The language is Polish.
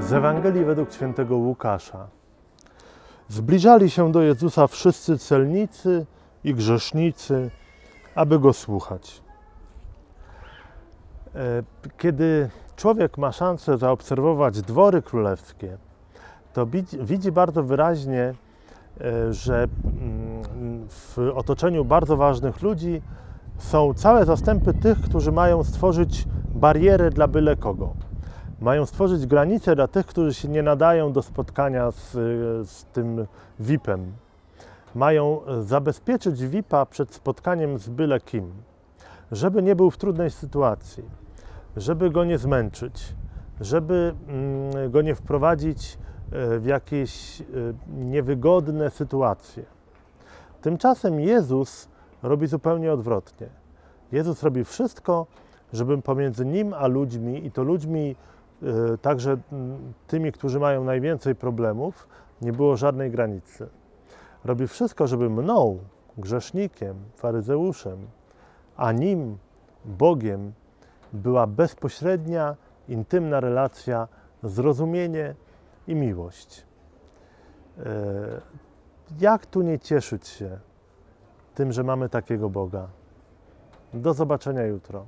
Z Ewangelii według świętego Łukasza. Zbliżali się do Jezusa wszyscy celnicy i grzesznicy, aby go słuchać. E, Kiedy człowiek ma szansę zaobserwować dwory królewskie, to widzi, bardzo wyraźnie, e, że mm, w otoczeniu bardzo ważnych ludzi są całe zastępy tych, którzy mają stworzyć barierę dla byle kogo. Mają stworzyć granice dla tych, którzy się nie nadają do spotkania z, z tym VIP-em. Mają zabezpieczyć VIP-a przed spotkaniem z byle kim, żeby nie był w trudnej sytuacji, żeby go nie zmęczyć, żeby mm, go nie wprowadzić e, w jakieś e, niewygodne sytuacje. Tymczasem Jezus robi zupełnie odwrotnie. Jezus robi wszystko, żeby pomiędzy nim a ludźmi, i to ludźmi e, także mm, tymi, którzy mają najwięcej problemów, nie było żadnej granicy. Robi wszystko, żeby mną, grzesznikiem, faryzeuszem, a nim, Bogiem, była bezpośrednia, intymna relacja, zrozumienie i miłość. E, Jak tu nie cieszyć się tym, że mamy takiego Boga? Do zobaczenia jutro.